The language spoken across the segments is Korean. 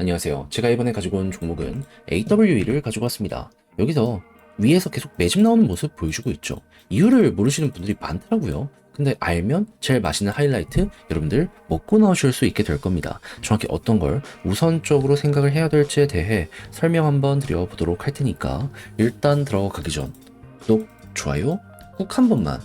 안녕하세요. 제가 이번에 가지고 온 종목은 AWE를 가지고 왔습니다. 여기서 위에서 계속 매집 나오는 모습 보여주고 있죠. 이유를 모르시는 분들이 많더라고요. 근데 알면 제일 맛있는 하이라이트 여러분들 먹고 나오실 수 있게 될 겁니다. 정확히 어떤 걸 우선적으로 생각을 해야 될지에 대해 설명 한번 드려보도록 할 테니까 일단 들어가기 전 구독, 좋아요 꾹 한 번만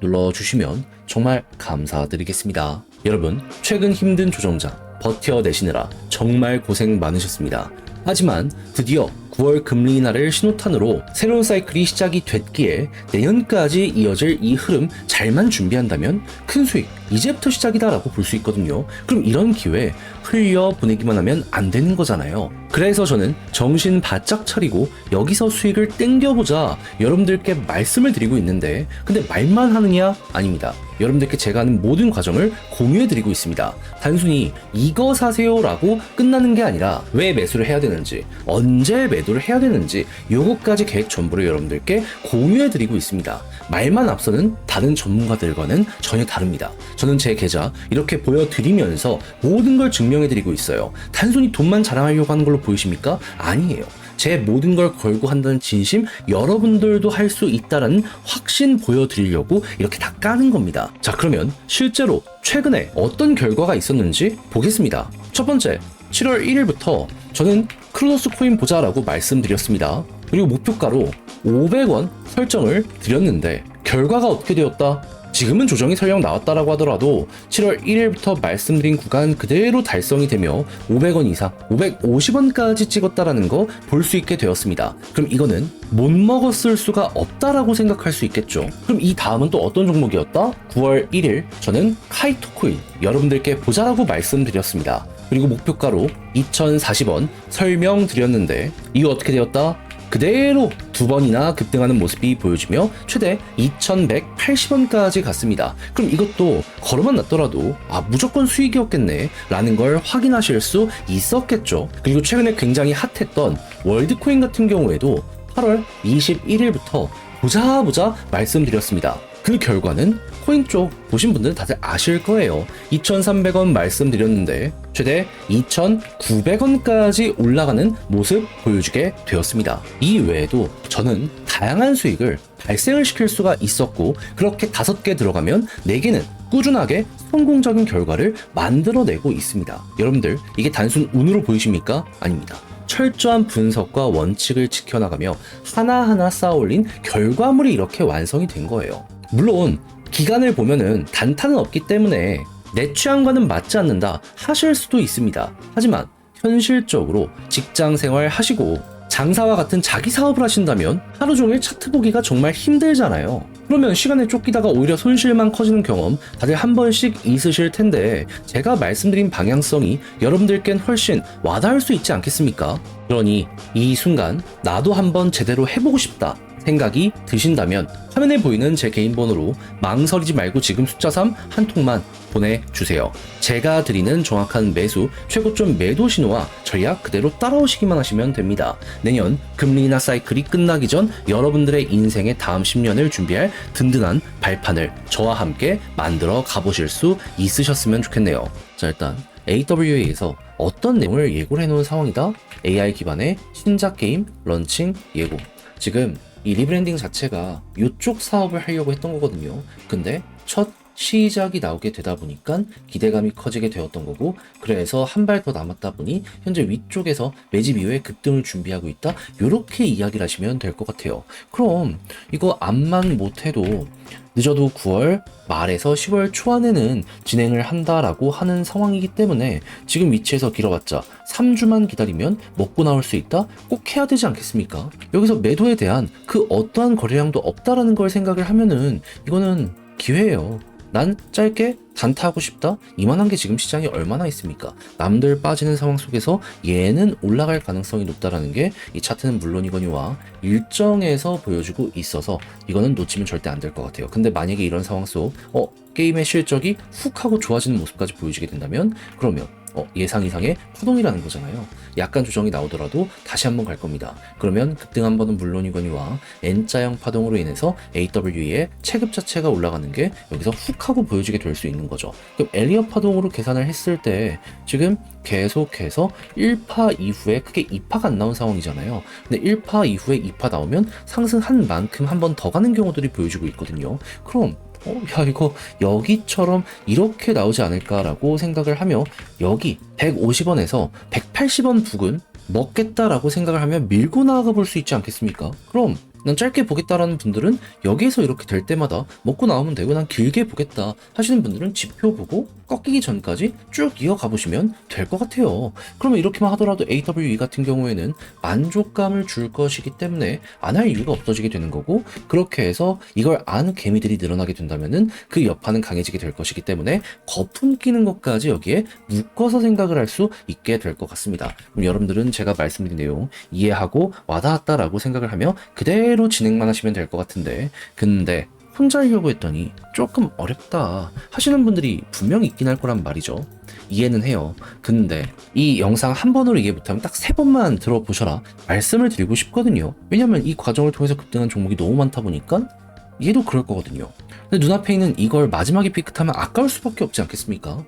눌러주시면 정말 감사드리겠습니다. 여러분, 최근 힘든 조정장 버텨내시느라 정말 고생 많으셨습니다. 하지만 드디어 9월 금리 인하를 신호탄으로 새로운 사이클이 시작이 됐기에 내년까지 이어질 이 흐름 잘만 준비한다면 큰 수익 이제부터 시작이다라고 볼 수 있거든요. 그럼 이런 기회 흘려 보내기만 하면 안 되는 거잖아요. 그래서 저는 정신 바짝 차리고 여기서 수익을 땡겨보자 여러분들께 말씀을 드리고 있는데 근데 말만 하느냐? 아닙니다. 여러분들께 제가 하는 모든 과정을 공유해 드리고 있습니다. 단순히 이거 사세요 라고 끝나는 게 아니라 왜 매수를 해야 되는지, 언제 매도를 해야 되는지 요것까지 계획 전부를 여러분들께 공유해 드리고 있습니다. 말만 앞서는 다른 전문가들과는 전혀 다릅니다. 저는 제 계좌 이렇게 보여드리면서 모든 걸 증명해 드리고 있어요. 단순히 돈만 자랑하려고 하는 걸로 보이십니까? 아니에요. 제 모든 걸 걸고 한다는 진심 여러분들도 할 수 있다라는 확신 보여드리려고 이렇게 다 까는 겁니다. 자 그러면 실제로 최근에 어떤 결과가 있었는지 보겠습니다. 첫 번째 7월 1일부터 저는 크로노스 코인 보자라고 말씀드렸습니다. 그리고 목표가로 500원 설정을 드렸는데 결과가 어떻게 되었다? 지금은 조정이 설령 나왔다라고 하더라도 7월 1일부터 말씀드린 구간 그대로 달성이 되며 500원 이상, 550원까지 찍었다라는 거 볼 수 있게 되었습니다. 그럼 이거는 못 먹었을 수가 없다라고 생각할 수 있겠죠. 그럼 이 다음은 또 어떤 종목이었다? 9월 1일 저는 카이토코인 여러분들께 보자라고 말씀드렸습니다. 그리고 목표가로 2040원 설명드렸는데 이거 어떻게 되었다? 그대로 두 번이나 급등하는 모습이 보여지며 최대 2180원까지 갔습니다. 그럼 이것도 걸어만 놨더라도 아 무조건 수익이었겠네 라는 걸 확인하실 수 있었겠죠. 그리고 최근에 굉장히 핫했던 월드코인 같은 경우에도 8월 21일부터 보자 보자 말씀드렸습니다. 그 결과는 코인 쪽 보신 분들은 다들 아실 거예요. 2,300원 말씀드렸는데 최대 2,900원까지 올라가는 모습 보여주게 되었습니다. 이 외에도 저는 다양한 수익을 발생을 시킬 수가 있었고 그렇게 다섯 개 들어가면 네 개는 꾸준하게 성공적인 결과를 만들어내고 있습니다. 여러분들 이게 단순 운으로 보이십니까? 아닙니다. 철저한 분석과 원칙을 지켜나가며 하나하나 쌓아올린 결과물이 이렇게 완성이 된 거예요. 물론 기간을 보면은 단타는 없기 때문에 내 취향과는 맞지 않는다 하실 수도 있습니다. 하지만 현실적으로 직장 생활 하시고 장사와 같은 자기 사업을 하신다면 하루 종일 차트 보기가 정말 힘들잖아요. 그러면 시간에 쫓기다가 오히려 손실만 커지는 경험 다들 한 번씩 있으실 텐데 제가 말씀드린 방향성이 여러분들께는 훨씬 와닿을 수 있지 않겠습니까? 그러니 이 순간 나도 한번 제대로 해보고 싶다 생각이 드신다면 화면에 보이는 제 개인 번호로 망설이지 말고 지금 숫자 3 한 통만 보내주세요. 제가 드리는 정확한 매수, 최고점 매도 신호와 전략 그대로 따라오시기만 하시면 됩니다. 내년 금리 인하 사이클이 끝나기 전 여러분들의 인생의 다음 10년을 준비할 든든한 발판을 저와 함께 만들어 가보실 수 있으셨으면 좋겠네요. 자 일단 AWA에서 어떤 내용을 예고를 해놓은 상황이다? AI 기반의 신작 게임 런칭 예고. 지금 이 리브랜딩 자체가 이쪽 사업을 하려고 했던 거거든요. 근데 첫 시작이 나오게 되다 보니까 기대감이 커지게 되었던 거고 그래서 한 발 더 남았다 보니 현재 위쪽에서 매집 이후에 급등을 준비하고 있다 이렇게 이야기를 하시면 될 것 같아요 그럼 이거 암만 못해도 늦어도 9월 말에서 10월 초안에는 진행을 한다라고 하는 상황이기 때문에 지금 위치에서 길어봤자 3주만 기다리면 먹고 나올 수 있다? 꼭 해야 되지 않겠습니까? 여기서 매도에 대한 그 어떠한 거래량도 없다라는 걸 생각을 하면은 이거는 기회예요. 난 짧게 단타하고 싶다? 이만한 게 지금 시장에 얼마나 있습니까? 남들 빠지는 상황 속에서 얘는 올라갈 가능성이 높다라는 게 이 차트는 물론이거니와 일정에서 보여주고 있어서 이거는 놓치면 절대 안 될 것 같아요. 근데 만약에 이런 상황 속, 어, 게임의 실적이 훅 하고 좋아지는 모습까지 보여주게 된다면 그러면 어, 예상 이상의 파동이라는 거잖아요. 약간 조정이 나오더라도 다시 한번 갈 겁니다. 그러면 급등 한 번은 물론이거니와 N자형 파동으로 인해서 AW의 체급 자체가 올라가는 게 여기서 훅 하고 보여지게 될 수 있는 거죠. 그럼 엘리어 파동으로 계산을 했을 때 지금 계속해서 1파 이후에 크게 2파가 안 나온 상황이잖아요. 근데 1파 이후에 2파 나오면 상승한 만큼 한 번 더 가는 경우들이 보여지고 있거든요. 그럼 어, 야, 이거 여기처럼 이렇게 나오지 않을까라고 생각을 하며 여기 150원에서 180원 부근 먹겠다라고 생각을 하면 밀고 나아가 볼 수 있지 않겠습니까? 그럼 난 짧게 보겠다라는 분들은 여기에서 이렇게 될 때마다 먹고 나오면 되고 난 길게 보겠다 하시는 분들은 지표 보고 꺾이기 전까지 쭉 이어가 보시면 될 것 같아요. 그러면 이렇게만 하더라도 AWE 같은 경우에는 만족감을 줄 것이기 때문에 안 할 이유가 없어지게 되는 거고 그렇게 해서 이걸 아는 개미들이 늘어나게 된다면은 그 여파는 강해지게 될 것이기 때문에 거품 끼는 것까지 여기에 묶어서 생각을 할 수 있게 될 것 같습니다. 그럼 여러분들은 제가 말씀드린 내용 이해하고 와닿았다라고 생각을 하며 그대로 진행만 하시면 될 것 같은데 근데 혼자 하려고 했더니 조금 어렵다 하시는 분들이 분명히 있긴 할 거란 말이죠. 이해는 해요. 근데 이 영상 한 번으로 이해 못하면 딱 세 번만 들어보셔라 말씀을 드리고 싶거든요. 왜냐면 이 과정을 통해서 급등한 종목이 너무 많다 보니까 얘도 그럴 거거든요. 근데 눈앞에 있는 이걸 마지막에 삐끗하면 아까울 수밖에 없지 않겠습니까?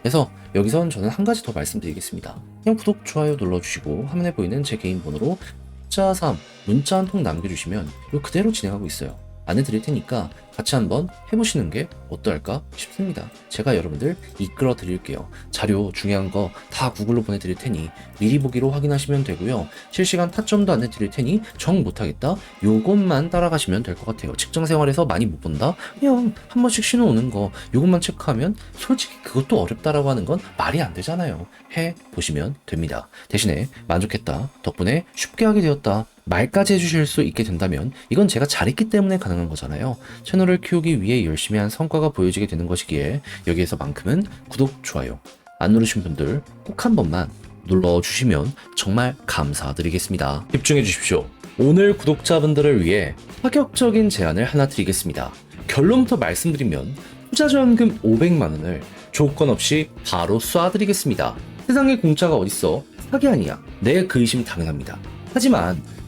그래서 여기선 저는 한 가지 더 말씀드리겠습니다. 그냥 구독, 좋아요 눌러주시고 화면에 보이는 제 개인 번호로 숫자 3 문자 한 통 남겨주시면 이거 그대로 진행하고 있어요. 안내드릴 테니까 같이 한번 해보시는 게 어떨까 싶습니다. 제가 여러분들 이끌어 드릴게요. 자료 중요한 거 다 구글로 보내드릴 테니 미리 보기로 확인하시면 되고요. 실시간 타점도 안내 드릴 테니 정 못하겠다 요것만 따라가시면 될 것 같아요. 직장 생활에서 많이 못 본다? 그냥 한 번씩 신호 오는 거 요것만 체크하면 솔직히 그것도 어렵다라고 하는 건 말이 안 되잖아요. 해 보시면 됩니다. 대신에 만족했다. 덕분에 쉽게 하게 되었다. 말까지 해주실 수 있게 된다면 이건 제가 잘했기 때문에 가능한 거잖아요. 채널 을 키우기 위해 열심히 한 성과가 보여지게 되는 것이기에 여기에서만큼은 구독, 좋아요 안 누르신 분들 꼭 한 번만 눌러주시면 정말 감사드리겠습니다. 집중해 주십시오. 오늘 구독자분들을 위해 파격적인 제안을 하나 드리겠습니다. 결론부터 말씀드리면 투자전금 500만원을 조건 없이 바로 쏴드리겠습니다. 세상에 공짜가 어딨어? 사기 아니야. 내그 의심 당연합니다. 하지만